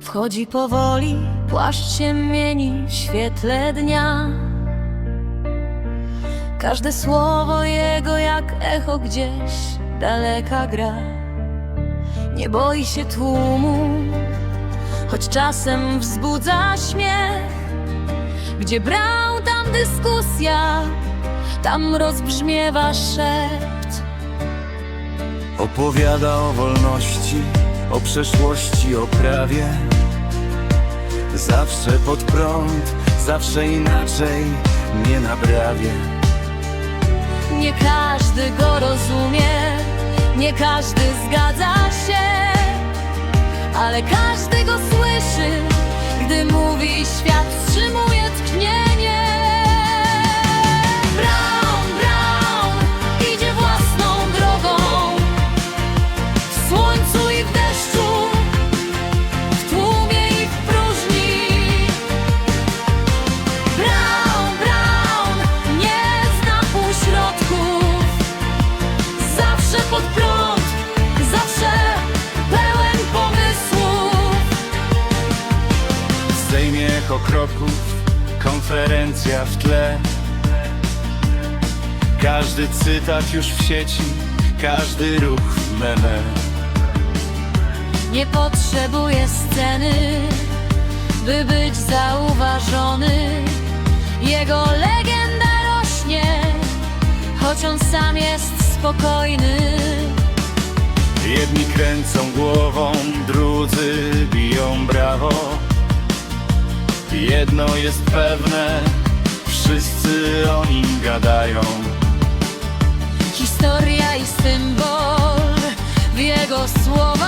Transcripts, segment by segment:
Wchodzi powoli, płaszcz się mieni w świetle dnia. Każde słowo jego jak echo gdzieś daleka gra. Nie boi się tłumu, choć czasem wzbudza śmiech. Gdzie brał tam dyskusja, tam rozbrzmiewa szept. Opowiada o wolności, o przeszłości, o prawie. Zawsze pod prąd, zawsze inaczej, nie na brawie. Nie każdy go rozumie, nie każdy zgadza się, ale każdy go słyszy, gdy mówi świat wstrzymuje tchnienie. Kroków, konferencja w tle. Każdy cytat już w sieci, każdy ruch meme. Nie potrzebuje sceny, by być zauważony Jego legenda rośnie, choć on sam jest spokojny Jedni kręcą głową, drudzy biją brawo. Jedno jest pewne, wszyscy o nim gadają. Historia i symbol w jego słowach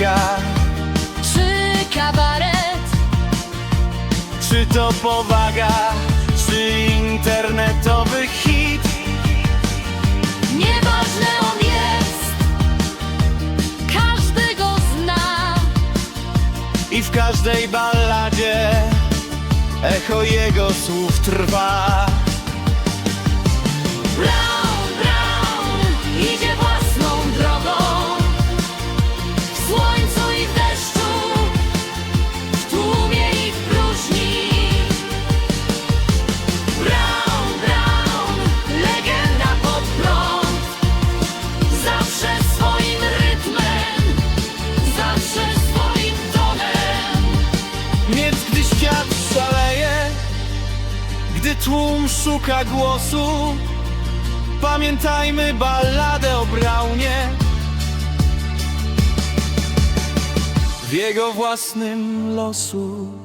Czy kabaret, czy to powaga, czy internetowy hit? nieważne on jest Każdy go zna I w każdej balladzie echo jego słów trwa. Więc gdy świat szaleje, gdy tłum szuka głosu, pamiętajmy balladę o Braunie. W jego własnym losu.